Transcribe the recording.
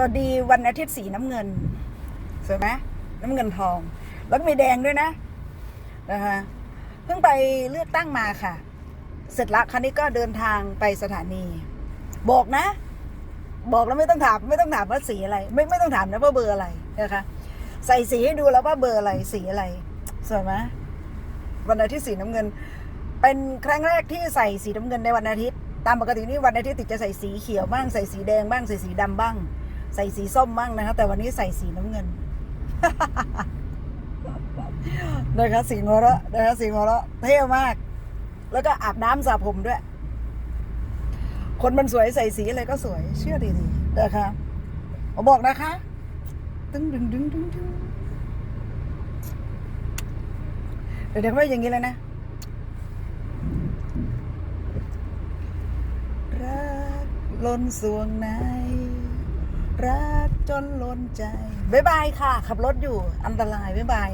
สวัสดีวันอาทิตย์สีน้ำเงินสวยไหมน้ำเงินทอง แล้วก็มีแดงด้วยนะนะคะเพิ่งไปเลือกตั้งมาค่ะ เสร็จละคันนี้ก็เดินทางไปสถานี บอกนะ บอกแล้วไม่ต้องถามไม่ต้องถามว่าสีอะไร ไม่ไม่ต้องถามนะว่าเบอร์อะไรนะคะใส่สีให้ดูแล้วว่าเบอร์อะไรสีอะไรสวยไหมวันอาทิตย์สีน้ำเงิน เป็นครั้งแรกที่ใส่สีน้ำเงินในวันอาทิตย์ ตามปกตินี่วันอาทิตย์ติดจะใส่สีเขียวบ้างใส่สีแดงบ้างใส่สีดำบ้าง ใส่สีส้มบ้างนะคะ แต่วันนี้ใส่สีน้ำเงินนะคะสีหัวเราะนะคะสีหัวเราะเท่มาก แล้วก็อาบน้ำสระผมด้วย คนมันสวยใส่สีอะไรก็สวยเชื่อดีๆนะคะผมบอกนะคะตึ้งดึงดึงดึงดึงเดี๋ยวเดี๋ยวไม่อย่างนี้เลยนะรักล้นสวงใน รักจนล้นใจ บ๊ายบายค่ะ ขับรถอยู่ อันตราย บ๊ายบาย